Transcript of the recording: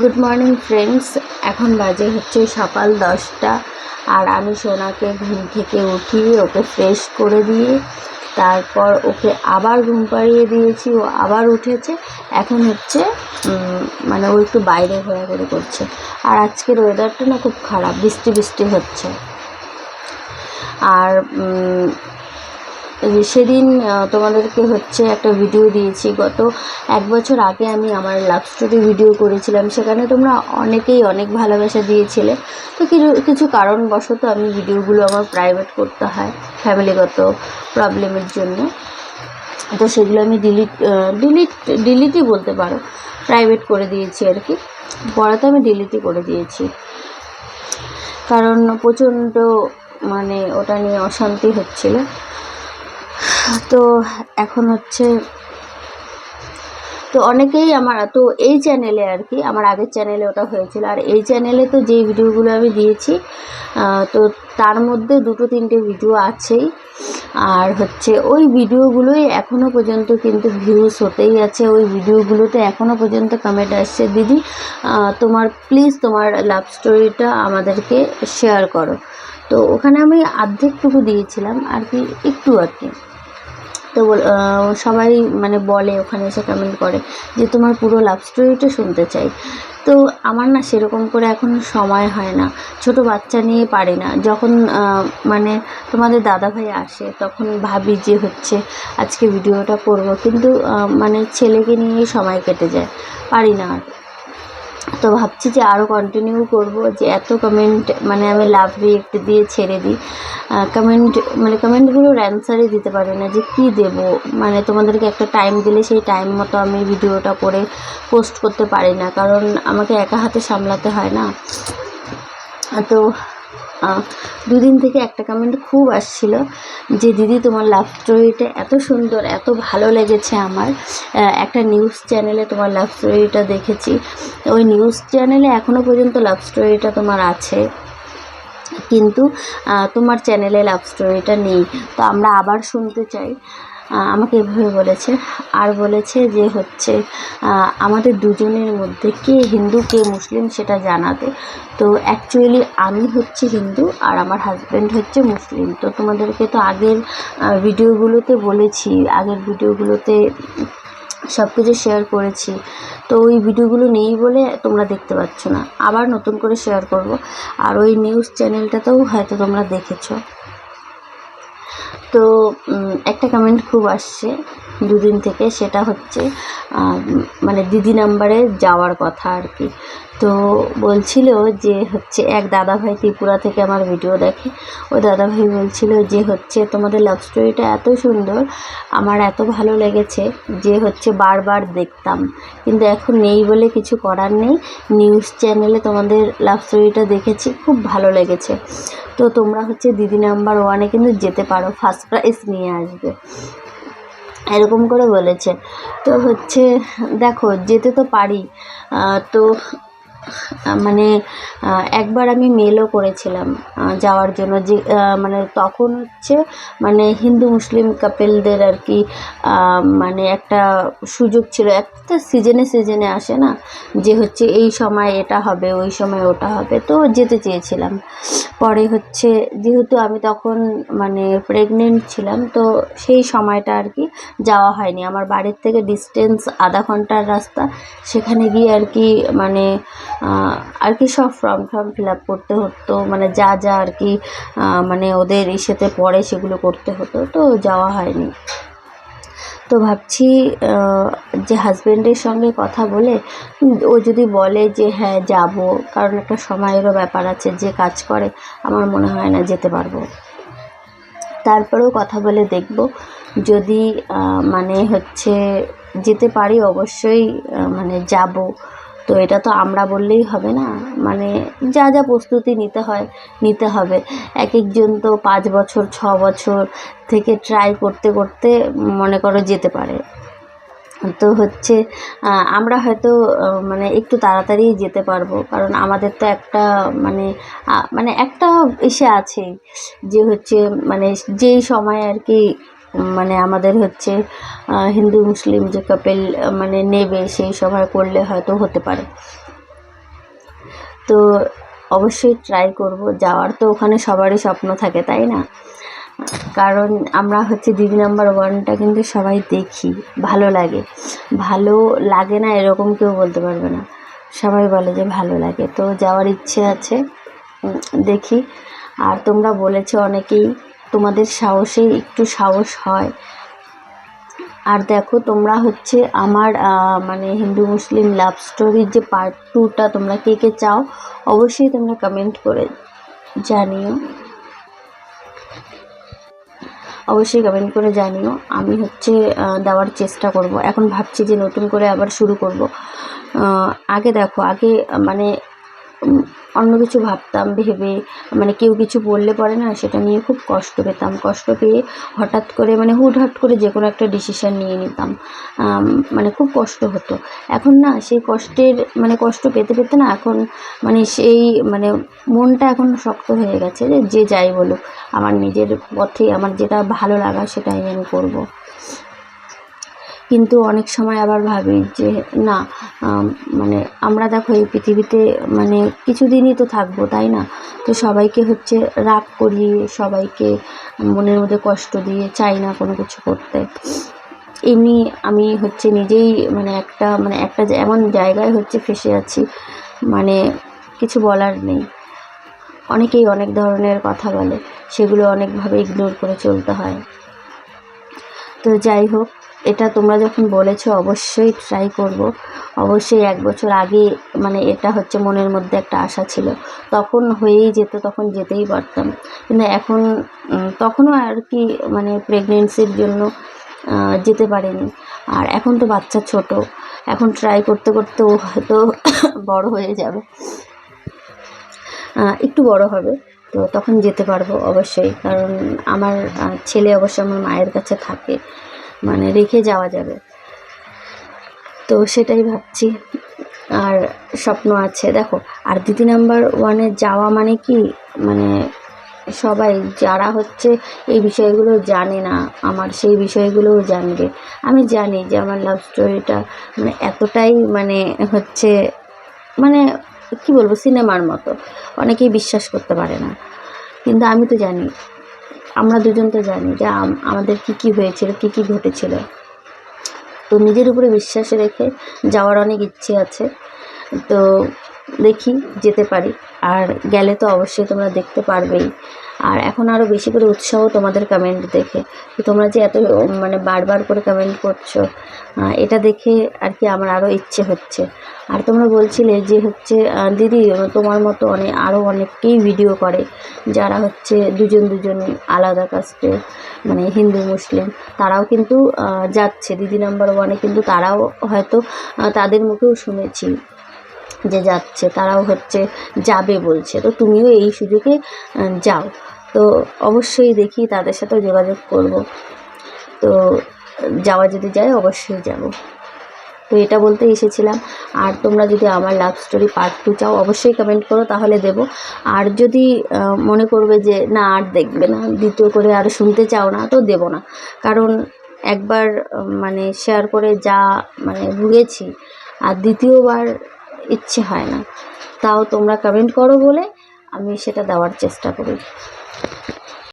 Good morning friends এখন বাজে হচ্ছে সকাল দশটা আর আমি সোনাকে ঘুম থেকে উঠিয়ে ওকে ফ্রেশ করে দিয়ে তারপর ওকে আবার ঘুম পাড়িয়ে দিয়েছি। ও আবার উঠেছে। এখন হচ্ছে মানে ও একটু বাইরে ঘোরাঘুরি করছে। আর আজকের ওয়েদারটা না খুব খারাপ, বৃষ্টি বৃষ্টি হচ্ছে। আর এই যে সেদিন তোমাদেরকে হচ্ছে একটা ভিডিও দিয়েছি। গত এক বছর আগে আমি আমার লাভ স্টোরি ভিডিও করেছিলাম। সেখানে তোমরা অনেকেই অনেক ভালোবাসা দিয়েছিলে। তো কিছু কিছু কারণবশত আমি ভিডিওগুলো আমার প্রাইভেট করতে হয় ফ্যামিলিগত প্রবলেমের জন্য। তো সেগুলো আমি ডিলিট ডিলিট ডিলিটই বলতে পারো। প্রাইভেট করে দিয়েছি আর কি। পড়াতে আমি ডিলিটই করে দিয়েছি। কারণ প্রচণ্ড মানে ওটা নিয়ে অশান্তি হচ্ছিল। তো এখন হচ্ছে, তো অনেকেই আমার, তো এই চ্যানেলে আর কি, আমার আগের চ্যানেলে ওটা হয়েছিল। আর এই চ্যানেলে তো যেই ভিডিওগুলো আমি দিয়েছি তো তার মধ্যে দুটো তিনটে ভিডিও আছেই। আর হচ্ছে ওই ভিডিওগুলোই এখনও পর্যন্ত কিন্তু ভিউজ হতেই আছে। ওই ভিডিওগুলোতে এখনও পর্যন্ত কমেন্ট আসছে, দিদি তোমার প্লিজ তোমার লাভ স্টোরিটা আমাদেরকে শেয়ার করো। তো ওখানে আমি অর্ধেকটুকু দিয়েছিলাম, আর কি একটু আর কি। তো সবাই মানে বলে ওখানে এসে কমেন্ট করে যে তোমার পুরো লাভ স্টোরিটা শুনতে চাই। তো আমার না সেরকম করে এখন সময় হয় না। ছোট বাচ্চা নিয়ে পারি না। যখন মানে তোমাদের দাদা ভাই আসে তখন ভাবি যে হচ্ছে আজকে ভিডিওটা করব। কিন্তু মানে ছেলেকে নিয়েই সময় কেটে যায়। পারি না আর। তো ভাবছি যে আরও কন্টিনিউ করব যে এত কমেন্ট মানে আমি লাভ রিয়েক্ট দিয়ে ছেড়ে দিই। কমেন্ট মানে কমেন্টগুলোর অ্যান্সারই দিতে পারি না যে কি দেব? মানে তোমাদেরকে একটা টাইম দিলে সেই টাইম মতো আমি ভিডিওটা করে পোস্ট করতে পারি না। কারণ আমাকে একা হাতে সামলাতে হয় না। তো দুদিন থেকে একটা কমেন্ট খুব আসছিল যে, দিদি, তোমার লাভ স্টোরিটা এত সুন্দর, এত ভালো লেগেছে আমার। একটা নিউজ চ্যানেলে তোমার লাভ স্টোরিটা দেখেছি। ওই নিউজ চ্যানেলে এখনও পর্যন্ত লাভ স্টোরিটা তোমার আছে। কিন্তু তোমার চ্যানেলে লাভ স্টোরিটা নেই। তো আমরা আবার শুনতে চাই। আমাকে এভাবে বলেছে। আর বলেছে যে হচ্ছে আমাদের দুজনের মধ্যে কে হিন্দু, কে মুসলিম সেটা জানাতে তো অ্যাকচুয়ালি আমি হচ্ছে হিন্দু আর আমার হাজব্যান্ড হচ্ছে মুসলিম। তো তোমাদেরকে তো আগের ভিডিওগুলোতে বলেছি, আগের ভিডিওগুলোতে সব কিছু শেয়ার করেছি। তো ওই ভিডিওগুলো নেই বলে তোমরা দেখতে পাচ্ছ না। আবার নতুন করে শেয়ার করব। আর ওই নিউজ চ্যানেলটাতেও হয়তো তোমরা দেখেছ। তো একটা কমেন্ট খুব আসছে দুদিন থেকে, সেটা হচ্ছে মানে দিদি নাম্বারে যাওয়ার কথা আর কি। তো বলছিল যে হচ্ছে এক দাদাভাই ত্রিপুরা থেকে আমার ভিডিও দেখে। ওই দাদাভাই বলছিল যে হচ্ছে তোমাদের লাভ স্টোরিটা এত সুন্দর, আমার এত ভালো লেগেছে যে হচ্ছে বারবার দেখতাম। কিন্তু এখন নেই বলে কিছু করার নেই। নিউজ চ্যানেলে তোমাদের লাভ স্টোরিটা দেখেছি, খুব ভালো লেগেছে। তো তোমরা হচ্ছে দিদি নাম্বার ওয়ানে কিন্তু যেতে পারো ফার্স্ট প্রাইজ নিয়ে আসবে। এরকম করে বলেছে। তো হচ্ছে দেখো, যেতে তো পারি। তো মানে একবার আমি মেলও করেছিলাম যাওয়ার জন্য যে মানে তখন হচ্ছে মানে হিন্দু, মুসলিম কাপেলদের আর কি মানে একটা সুযোগ ছিল। একটা সিজনে সিজনে আসে না, যে হচ্ছে এই সময় এটা হবে, ওই সময় ওটা হবে, তো যেতে চেয়েছিলাম। পরে হচ্ছে যেহেতু আমি তখন মানে প্রেগনেন্ট ছিলাম, তো সেই সময়টা আর কি যাওয়া হয়নি। আমার বাড়ির থেকে ডিস্টেন্স আধা ঘণ্টার রাস্তা, সেখানে গিয়ে আর কি মানে আর কি সব ফর্ম ফর্ম ফিল আপ করতে হতো মানে যা যা আর কি মানে ওদের ইসেতে পড়ে সেগুলো করতে হতো, তো যাওয়া হয়নি। তো ভাবছি যে হাজব্যান্ডের সঙ্গে কথা বলে ও যদি বলে যে হ্যাঁ যাব, কারণ একটা সময়েরও ব্যাপার আছে, যে কাজ করে, আমার মনে হয় না যেতে পারব। তারপরেও কথা বলে দেখব, যদি মানে হচ্ছে, যেতে পারি অবশ্যই মানে যাব। তো এটা তো আমরা বললেই হবে না। মানে যা যা প্রস্তুতি নিতে হয়, নিতে হবে। এক একজন তো পাঁচ বছর, ছ বছর থেকে ট্রাই করতে করতে মনে করো যেতে পারে। তো হচ্ছে আমরা হয়তো মানে একটু তাড়াতাড়ি যেতে পারব। কারণ আমাদের তো একটা মানে মানে একটা এসে আছে যে হচ্ছে মানে যেই সময় আর কি মানে আমাদের হচ্ছে হিন্দু, মুসলিম যে কাপেল মানে নেবে সেই সময় করলে হয়তো হতে পারে। তো অবশ্যই ট্রাই করব। যাওয়ার তো ওখানে সবারই স্বপ্ন থাকে, তাই না? কারণ আমরা হচ্ছে দিদি নাম্বার ওয়ানটা কিন্তু সবাই দেখি, ভালো লাগে। ভালো লাগে না এরকম কেউ বলতে পারবে না। সবাই বলে যে ভালো লাগে। তো যাওয়ার ইচ্ছে আছে দেখি। আর তোমরা বলেছ অনেকেই তোমাদের সাহসে একটু সাহস হয়। আর দেখো, তোমরা হচ্ছে আমার মানে হিন্দু মুসলিম লাভ স্টোরির যে পার্ট টুটা তোমরা কে কে চাও, অবশ্যই তোমরা কমেন্ট করে জানিও। অবশ্যই কমেন্ট করে জানিও। আমি হচ্ছে দেওয়ার চেষ্টা করব। এখন ভাবছি যে নতুন করে আবার শুরু করব। আগে দেখো, আগে মানে অন্য কিছু ভাবতাম, ভেবে মানে কেউ কিছু বললে পরে না সেটা নিয়ে খুব কষ্ট পেতাম। কষ্ট পেয়ে হঠাৎ করে মানে হুটহাট করে যে কোনো একটা ডিসিশান নিয়ে নিতাম। মানে খুব কষ্ট হতো। এখন না সেই কষ্টের মানে কষ্ট পেতে পেতে না এখন মানে সেই মানে মনটা এখন শক্ত হয়ে গেছে যে যে যাই বলুক, আমার নিজের পথে আমার যেটা ভালো লাগা সেটাই আমি করব। কিন্তু অনেক সময় আবার ভাবি যে, না মানে আমরা দেখো এই পৃথিবীতে মানে কিছুদিনই তো থাকব, তাই না? তো সবাইকে হচ্ছে রাগ করিয়ে সবাইকে মনের মধ্যে কষ্ট দিয়ে চাই না কোনো কিছু করতে। এমনি আমি হচ্ছে নিজেই মানে একটা মানে একটা এমন জায়গায় হচ্ছে ফেসে আছি মানে কিছু বলার নেই। অনেকেই অনেক ধরনের কথা বলে, সেগুলো অনেকভাবে ইগনোর করে চলতে হয়। তো যাই হোক এটা তোমরা যখন বলেছ, অবশ্যই ট্রাই করব। অবশ্যই এক বছর আগে মানে এটা হচ্ছে মনের মধ্যে একটা আশা ছিল। তখন হয়েই যেত, তখন যেতেই পারতাম। কিন্তু এখন তখনও আর কি মানে প্রেগনেন্সির জন্য যেতে পারেনি। আর এখন তো বাচ্চা ছোট। এখন ট্রাই করতে করতে ও হয়তো বড় হয়ে যাবে। একটু বড় হবে। তো তখন যেতে পারব অবশ্যই। কারণ আমার ছেলে অবশ্য আমার মায়ের কাছে থাকে। মানে রেখে যাওয়া যাবে। তো সেটাই ভাবছি। আর স্বপ্ন আছে, দেখো, আর দিদি নাম্বার ওয়ানে যাওয়া মানে কি? মানে সবাই যারা হচ্ছে এই বিষয়গুলো জানে না, আমার সেই বিষয়গুলোও জানবে। আমি জানি যে আমার লাভ স্টোরিটা মানে এতটাই মানে হচ্ছে মানে কি বলব সিনেমার মতো। অনেকেই বিশ্বাস করতে পারে না। কিন্তু আমি তো জানি আমরা দুজন তো জানি যে আমাদের কি কি হয়েছিল, কি কি ঘটেছিল। তো নিজের উপরে বিশ্বাস রেখে যাওয়ার অনেক ইচ্ছে আছে। তো দেখি যেতে পারি। আর গেলে তো অবশ্যই তোমরা দেখতে পারবেই। আর এখন আরও বেশি করে উৎসাহ তোমাদের কমেন্ট দেখে। তোমরা যে এত মানে বারবার করে কমেন্ট করছ এটা দেখে আর কি আমার আরও ইচ্ছে হচ্ছে। আর তোমরা বলছিলে যে হচ্ছে দিদি, তোমার মতো অনেক আরও অনেককেই ভিডিও করে, যারা হচ্ছে দুজন দুজন আলাদা কাস্টে মানে হিন্দু, মুসলিম, তারাও কিন্তু যাচ্ছে। দিদি নাম্বার ওয়ানে কিন্তু তারাও হয়তো তাদের মুখেও শুনেছি। যে যাচ্ছে, তারাও হচ্ছে যাবে বলছে। তো তুমিও এই সুযোগে যাও। তো অবশ্যই দেখি তাদের সাথেও যোগাযোগ করব। তো যাওয়া যদি যায়, অবশ্যই যাব। তো এটা বলতে এসেছিলাম। আর তোমরা যদি আমার লাভ স্টোরি পার্ট টু চাও, অবশ্যই কমেন্ট করো, তাহলে দেব। আর যদি মনে করবে যে, না, আর দেখবে না, দ্বিতীয় করে আর শুনতে চাও না, তো দেব না। কারণ একবার মানে শেয়ার করে যা মানে ভুগেছি, আর দ্বিতীয়বার ইচ্ছে হয় না। তাও তোমরা কমেন্ট করো বলে আমি সেটা দেওয়ার চেষ্টা করি।